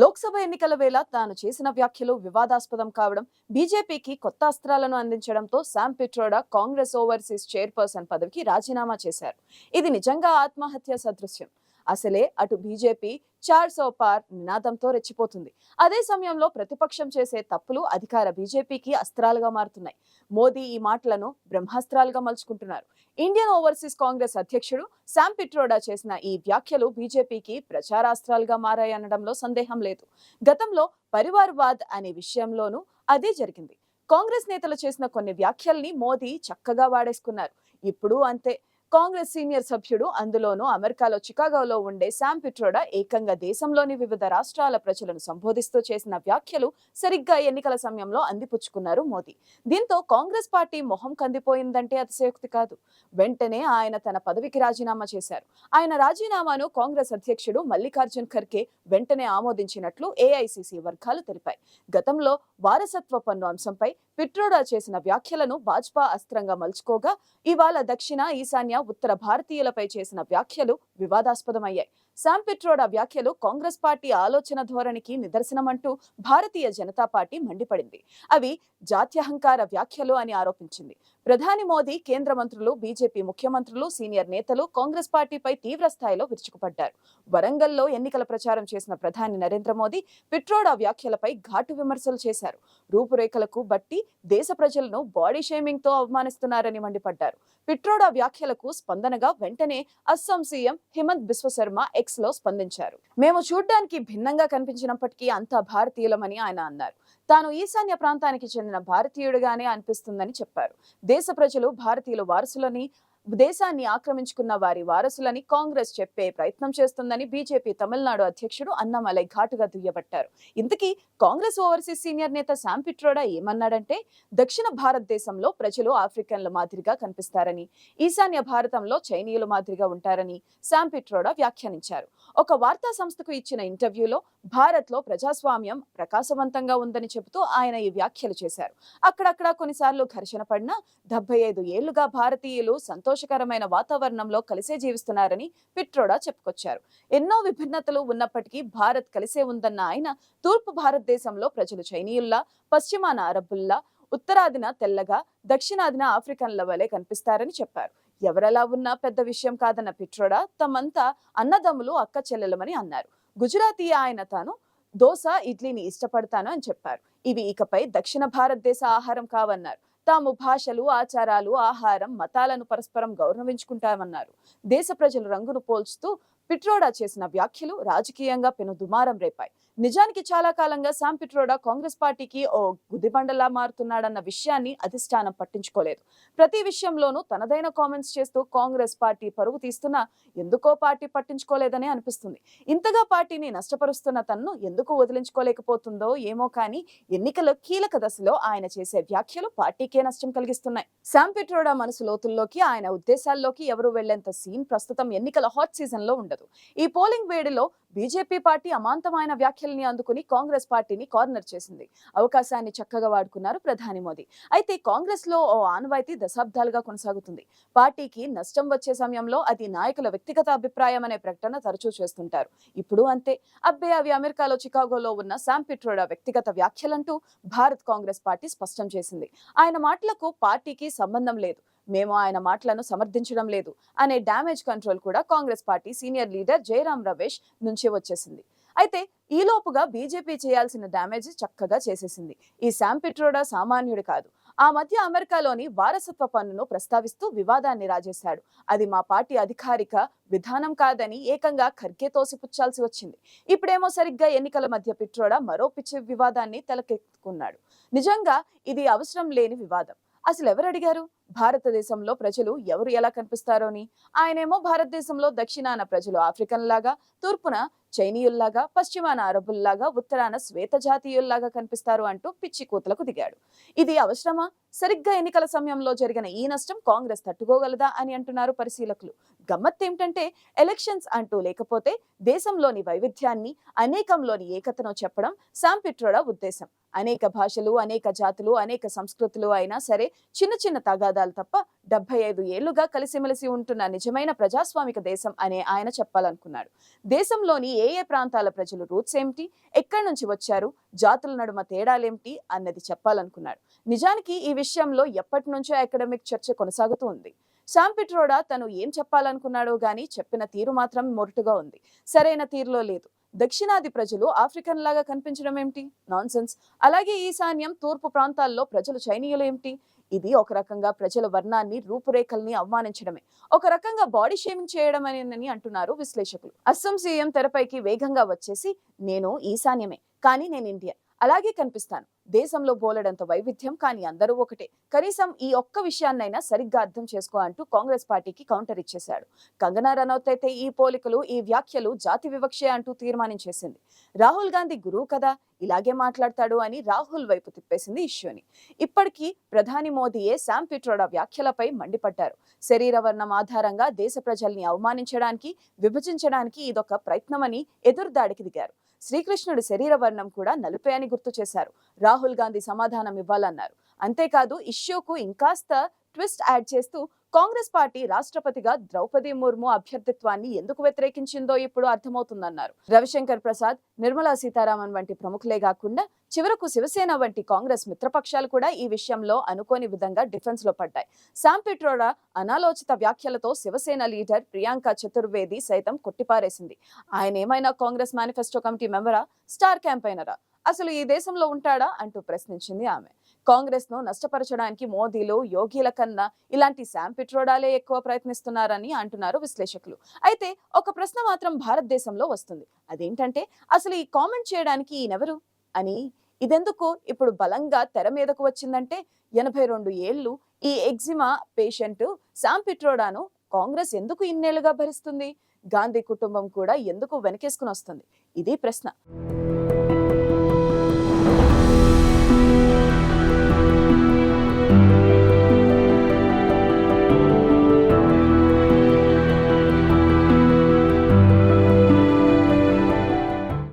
లోక్సభ ఎన్నికల వేళ తాను చేసిన వ్యాఖ్యలు వివాదాస్పదం కావడం బీజేపీకి కొత్త అస్త్రాలను అందించడంతో శామ్ పిట్రోడా కాంగ్రెస్ ఓవర్సీస్ చైర్పర్సన్ పదవికి రాజీనామా చేశారు. ఇది నిజంగా ఆత్మహత్య సదృశ్యం. అసలే అటు బీజేపీ చార్ సోపార్ నినాదంతో రెచ్చిపోతుంది. అదే సమయంలో ప్రతిపక్షం చేసే తప్పులు అధికార బీజేపీకి అస్త్రాలుగా మారుతున్నాయి. మోదీ ఈ మాటలను బ్రహ్మాస్త్రాలుగా మలుచుకుంటున్నారు. ఇండియన్ ఓవర్సీస్ కాంగ్రెస్ అధ్యక్షుడు శామ్ పిట్రోడా చేసిన ఈ వ్యాఖ్యలు బీజేపీకి ప్రచారాస్త్రాలుగా మారాయనడంలో సందేహం లేదు. గతంలో పరివార్వాద్ అనే విషయంలోనూ అదే జరిగింది. కాంగ్రెస్ నేతలు చేసిన కొన్ని వ్యాఖ్యల్ని మోదీ చక్కగా వాడేసుకున్నారు. ఇప్పుడు అంతే. కాంగ్రెస్ సీనియర్ సభ్యుడు అందులోనూ అమెరికాలో చికాగోలో ఉండే శామ్ పిట్రోడా ఏకంగా దేశంలోని వివిధ రాష్ట్రాల ప్రజలను సంబోధిస్తూ చేసిన వ్యాఖ్యలు సరిగ్గా ఎన్నికల సమయంలో అందిపుచ్చుకున్నారు మోదీ. దీంతో కాంగ్రెస్ పార్టీ మొహం కందిపోయిందంటే అతిశయోక్తి కాదు. వెంటనే ఆయన తన పదవికి రాజీనామా చేశారు. ఆయన రాజీనామాను కాంగ్రెస్ అధ్యక్షుడు మల్లికార్జున్ ఖర్గే వెంటనే ఆమోదించినట్లు ఏఐసిసి వర్గాలు తెలిపాయి. గతంలో వారసత్వ పన్ను అంశంపై పిట్రోడా చేసిన వ్యాఖ్యలను భాజపా అస్త్రంగా మలుచుకోగా ఇవాళ దక్షిణ ఈశాన్య ఉత్తర భారతీయులపై చేసిన వ్యాఖ్యలు వివాదాస్పదమయ్యాయి. శామ్ పిట్రోడా వ్యాఖ్యలు కాంగ్రెస్ పార్టీ ఆలోచన ధోరణికి నిదర్శనమంటూ భారతీయ జనతా పార్టీ మండిపడింది. అవి జాత్యహంకార వ్యాఖ్యలు అని ఆరోపించింది. ప్రధాని మోదీ కేంద్ర మంత్రులు బీజేపీ ముఖ్యమంత్రులు సీనియర్ నేతలు కాంగ్రెస్ పార్టీపై తీవ్ర స్థాయిలో విరుచుకుపడ్డారు. వరంగల్లో ఎన్నికల ప్రచారం చేసిన ప్రధాని నరేంద్ర మోదీ పిట్రోడా వ్యాఖ్యలపై ఘాటు విమర్శలు చేశారు. రూపురేఖలకు బట్టి దేశ ప్రజలను బాడీ షేమింగ్తో అవమానిస్తున్నారని మండిపడ్డారు. పిట్రోడా వ్యాఖ్యలకు స్పందనగా వెంటనే అస్సాం సీఎం హిమంత్ బిశ్వశర్మ ఎక్స్లో స్పందించారు. మేము చూడ్డానికి భిన్నంగా కనిపించినప్పటికీ అంతా భారతీయులమని ఆయన అన్నారు. తాను ఈశాన్య ప్రాంతానికి చెందిన భారతీయుడిగానే అనిపిస్తుందని చెప్పారు. దేశ ప్రజలు భారతీయుల వారసులని దేశాన్ని ఆక్రమించుకున్న వారి వారసులని కాంగ్రెస్ చెప్పే ప్రయత్నం చేస్తుందని బీజేపీ తమిళనాడు అధ్యక్షుడు అన్నామలై ఘాటుగా దుయ్యబట్టారు. ఇంతకీ కాంగ్రెస్ ఓవర్సీస్ సీనియర్ నేత శామ్ పిట్రోడా ఏమన్నాడంటే దక్షిణ భారతదేశంలో ప్రజలు ఆఫ్రికన్ల మాదిరిగా కనిపిస్తారని ఈశాన్య భారతంలో చైనీయుల మాదిరిగా ఉంటారని శామ్ పిట్రోడా వ్యాఖ్యానించారు. ఒక వార్తా సంస్థకు ఇచ్చిన ఇంటర్వ్యూలో భారత్లో ప్రజాస్వామ్యం ప్రకాశవంతంగా ఉందని చెబుతూ ఆయన ఈ వ్యాఖ్యలు చేశారు. అక్కడక్కడ కొన్నిసార్లు ఘర్షణ పడినా డెబ్బై ఐదు ఏళ్ళుగా భారతీయులు సంతోషకరమైన వాతావరణంలో కలిసే జీవిస్తున్నారని పిట్రోడా చెప్పుకొచ్చారు. ఎన్నో విభిన్నతలు ఉన్నప్పటికీ భారత్ కలిసే ఉందన్న ఆయన తూర్పు భారతదేశంలో ప్రజలు చైనీయుల్లా పశ్చిమాన అరబ్బుల్లా ఉత్తరాదిన తెల్లగా దక్షిణాదిన ఆఫ్రికన్ల వలె కనిపిస్తారని చెప్పారు. ఎవరెలా ఉన్నా పెద్ద విషయం కాదన్న పిట్రోడా తమంతా అన్నదమ్ములు అక్క చెల్లెలమని అన్నారు. గుజరాతీ ఆయన తాను దోశ ఇడ్లీని ఇష్టపడతాను అని చెప్పారు. ఇవి ఇకపై దక్షిణ భారతదేశ ఆహారం కావన్నారు. తాము భాషలు ఆచారాలు ఆహారం మతాలను పరస్పరం గౌరవించుకుంటామన్నారు. దేశ ప్రజలు రంగును పోల్చుతూ పిట్రోడా చేసిన వ్యాఖ్యలు రాజకీయంగా పెను దుమారం రేపాయి. నిజానికి చాలా కాలంగా శాంపిట్రోడా కాంగ్రెస్ పార్టీకి ఓ గుదిబండలా మారుతున్నాడన్న విషయాన్ని అధిష్టానం పట్టించుకోలేదు. ప్రతి విషయంలోనూ తనదైన కామెంట్స్ చేస్తూ కాంగ్రెస్ పార్టీ పరువు తీస్తున్నా ఎందుకో పార్టీ పట్టించుకోలేదనే అనిపిస్తుంది. ఇంతగా పార్టీని నష్టపరుస్తున్న తన్ను ఎందుకు వదిలించుకోలేకపోతుందో ఏమో కానీ ఎన్నికల కీలక దశలో ఆయన చేసే వ్యాఖ్యలు పార్టీకే నష్టం కలిగిస్తున్నాయి. శాంపిట్రోడా మనసు లోతుల్లోకి ఆయన ఉద్దేశాల్లోకి ఎవరు వెళ్ళేంత సీన్ ప్రస్తుతం ఎన్నికల హాట్ సీజన్లో ఉండదు. ఈ పోలింగ్ వేడిలో బీజేపీ పార్టీ అమాంతమైన వ్యాఖ్య వ్యాఖ్యల్ని అందుకుని కాంగ్రెస్ పార్టీని కార్నర్ చేసింది. అవకాశాన్ని చక్కగా వాడుకున్నారు ప్రధాని మోదీ. అయితే కాంగ్రెస్లో ఓ ఆనవాయితీ దశాబ్దాలుగా కొనసాగుతుంది. పార్టీకి నష్టం వచ్చే సమయంలో అది నాయకుల వ్యక్తిగత అభిప్రాయం అనే ప్రకటన తరచూ చేస్తుంటారు. ఇప్పుడు అంతే. అబ్బే అవి అమెరికాలో చికాగోలో ఉన్న శామ్ పిట్రోడా వ్యక్తిగత వ్యాఖ్యలంటూ భారత్ కాంగ్రెస్ పార్టీ స్పష్టం చేసింది. ఆయన మాటలకు పార్టీకి సంబంధం లేదు. మేము ఆయన మాటలను సమర్థించడం లేదు. అనే డ్యామేజ్ కంట్రోల్ కూడా Congress party senior leader Jairam Ramesh నుంచే వచ్చేసింది. అయితే ఈలోపుగా బీజేపీ చేయాల్సిన డ్యామేజ్ చక్కగా చేసేసింది. ఈ శామ్ పిట్రోడా సామాన్యుడు కాదు. ఆ మధ్య అమెరికాలోని వారసత్వ పన్నును ప్రస్తావిస్తూ వివాదాన్ని రాజేశాడు. అది మా పార్టీ అధికారిక విధానం కాదని ఏకంగా ఖర్గే తోసిపుచ్చాల్సి వచ్చింది. ఇప్పుడేమో సరిగ్గా ఎన్నికల మధ్య పిట్రోడా మరో పిచ్చి వివాదాన్ని తలకెత్తుకున్నాడు. నిజంగా ఇది అవసరం లేని వివాదం. అసలు ఎవరు అడిగారు భారతదేశంలో ప్రజలు ఎవరు ఎలా కనిపిస్తారో అని. ఆయనేమో భారతదేశంలో దక్షిణాన ప్రజలు ఆఫ్రికన్ లాగా తూర్పున చైనీయుల్లాగా పశ్చిమాన అరబుల్లాగా ఉత్తరాన శ్వేత జాతీయుల్లాగా కనిపిస్తారు అంటూ పిచ్చి కూతలకు దిగాడు. ఇది అవసరమా? సరిగ్గా ఎన్నికల సమయంలో జరిగిన ఈ నష్టం కాంగ్రెస్ తట్టుకోగలదా అని అంటున్నారు పరిశీలకులు. గమ్మత్ ఏమిటంటే ఎలక్షన్స్ అంటూ లేకపోతే దేశంలోని వైవిధ్యాన్ని అనేకంలోని ఏకతను చెప్పడం శామ్ ఉద్దేశం. అనేక భాషలు అనేక జాతులు అనేక సంస్కృతులు అయినా సరే చిన్న చిన్న తగాదాలు తప్ప డెబ్బై ఐదు ఏళ్ళుగా కలిసిమెలిసి ఉంటున్న నిజమైన ప్రజాస్వామిక దేశం అనే ఆయన చెప్పాలనుకున్నాడు. దేశంలోని ఏ ఏ ప్రాంతాల ప్రజలు రూట్స్ ఏమిటి ఎక్కడి నుంచి వచ్చారు జాతుల నడుమ తేడాలేమిటి అన్నది చెప్పాలనుకున్నాడు. నిజానికి ఈ విషయంలో ఎప్పటి నుంచో అకాడమిక్ చర్చ కొనసాగుతూ ఉంది. శామ్ పిట్రోడా తను ఏం చెప్పాలనుకున్నాడో గాని చెప్పిన తీరు మాత్రం మొరటుగా ఉంది. సరైన తీరులో లేదు. దక్షిణాది ప్రజలు ఆఫ్రికన్ లాగా కనిపించడం ఏమిటి? నాన్సెన్స్. అలాగే ఈశాన్యం తూర్పు ప్రాంతాల్లో ప్రజలు చైనీయులు ఏమిటి? ఇది ఒక రకంగా ప్రజల వర్ణాన్ని రూపురేఖల్ని అవమానించడమే. ఒక రకంగా బాడీ షేమింగ్ చేయడం అని అంటున్నారు విశ్లేషకులు. అస్సాం సీఎం తెరపైకి వేగంగా వచ్చేసి నేను ఈశాన్యమే కానీ నేను ఇండియా అలాగే కనిపిస్తాను. దేశంలో బోలెడంత వైవిధ్యం కానీ అందరూ ఒకటే. కనీసం ఈ ఒక్క విషయాన్నైనా సరిగ్గా అర్థం చేసుకో అంటూ కాంగ్రెస్ పార్టీకి కౌంటర్ ఇచ్చేశాడు. కంగనా రనౌత్ అయితే ఈ పోలికలు ఈ వ్యాఖ్యలు జాతి వివక్షే అంటూ తీర్మానించేసింది. రాహుల్ గాంధీ గురువు కదా ఇలాగే మాట్లాడతాడు అని రాహుల్ వైపు తిప్పేసింది ఇష్యూని ఇప్పటికీ ప్రధాని మోదీయే శామ్ పిట్రోడా వ్యాఖ్యలపై మండిపడ్డారు. శరీర వర్ణం ఆధారంగా దేశ ప్రజల్ని అవమానించడానికి విభజించడానికి ఇదొక ప్రయత్నమని ఎదురుదాడికి దిగారు. శ్రీకృష్ణుడి శరీర వర్ణం కూడా నలుపే అని గుర్తు చేశారు. రాహుల్ గాంధీ సమాధానం ఇవ్వాలన్నారు. అంతేకాదు ఇష్యూకు ఇంకాస్త ట్విస్ట్ యాడ్ చేస్తూ కాంగ్రెస్ పార్టీ రాష్ట్రపతిగా ద్రౌపది ముర్ము అభ్యర్థిత్వాన్ని ఎందుకు వ్యతిరేకించిందో ఇప్పుడు అర్థమవుతుందన్నారు. రవిశంకర్ ప్రసాద్ నిర్మలా సీతారామన్ వంటి ప్రముఖులే కాకుండా చివరకు శివసేన వంటి కాంగ్రెస్ మిత్రపక్షాలు కూడా ఈ విషయంలో అనుకోని విధంగా డిఫెన్స్లో పడ్డాయి శాంపిట్రోడా అనాలోచిత వ్యాఖ్యలతో శివసేన లీడర్ ప్రియాంక చతుర్వేది సైతం కొట్టిపారేసింది. ఆయన ఏమైనా కాంగ్రెస్ మేనిఫెస్టో కమిటీ మెంబరా? స్టార్ క్యాంపైనరా అసలు ఈ దేశంలో ఉంటాడా అంటూ ప్రశ్నించింది ఆమె. కాంగ్రెస్ను నష్టపరచడానికి మోదీలు యోగిల కన్నా ఇలాంటి శామ్ పిట్రోడాలే ఎక్కువ ప్రయత్నిస్తున్నారని అంటున్నారు విశ్లేషకులు. అయితే ఒక ప్రశ్న మాత్రం భారతదేశంలో వస్తుంది. అదేంటంటే అసలు ఈ కామెంట్ చేయడానికి ఈయనెవరు? అని ఇదెందుకు ఇప్పుడు బలంగా తెర మీదకు వచ్చిందంటే ఎనభై రెండు ఏళ్ళు ఈ ఎగ్జిమా పేషెంట్ శామ్ పిట్రోడాను కాంగ్రెస్ ఎందుకు ఇన్నేళ్ళుగా భరిస్తుంది? గాంధీ కుటుంబం కూడా ఎందుకు వెనకేసుకుని వస్తుంది? ఇది ప్రశ్న.